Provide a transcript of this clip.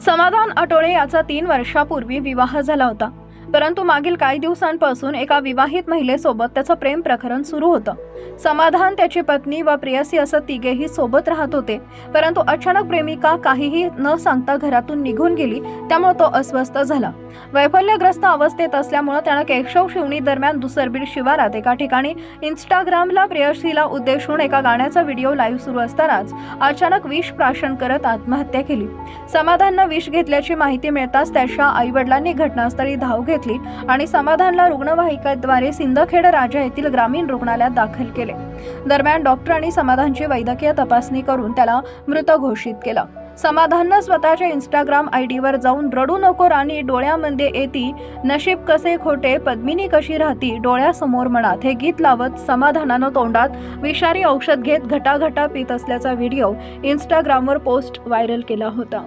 समाधान आठवडे याचा तीन वर्षापूर्वी विवाह झाला होता. परंतु मागील काही दिवसांपासून एका विवाहित महिलेसोबत त्याचं प्रेम प्रकरण सुरू होतं. समाधान त्याची पत्नी व प्रेयसी असं तिघेही सोबत राहत होते. परंतु अचानक प्रेमिका काहीही न सांगता घरातून निघून गेली त्यामुळे तो अस्वस्थ झाला. वैफल्यग्रस्त अवस्थेत असल्यामुळे त्यानं केशव शिवणी दरम्यान दुसरबीड शिवारात एका ठिकाणी इंस्टाग्रामला प्रेयसीला उद्देशून एका गाण्याचा व्हिडिओ लाईव्ह सुरू असतानाच अचानक विष प्राशन करत आत्महत्या केली. समाधाननं विष घेतल्याची माहिती मिळताच त्याच्या आईवडिलांनी घटनास्थळी धाव घेतली आणि समाधानला रुग्णवाहिकेद्वारे सिंदखेड राजा येथील ग्रामीण रुग्णालयात दाखल केले. दरम्यान डॉक्टरांनी समाधानची वैद्यकीय तपासणी करून त्याला मृत घोषित केलं. समाधाननं स्वतःच्या इंस्टाग्राम आय डीवर जाऊन रडू नको राणी डोळ्यामध्ये येती नशीब कसे खोटे पद्मिनी कशी राहती डोळ्यासमोर मनात हे गीत लावत समाधानानं तोंडात विषारी औषध घेत घटाघटा पित असल्याचा व्हिडिओ इंस्टाग्रामवर पोस्ट व्हायरल केला होता.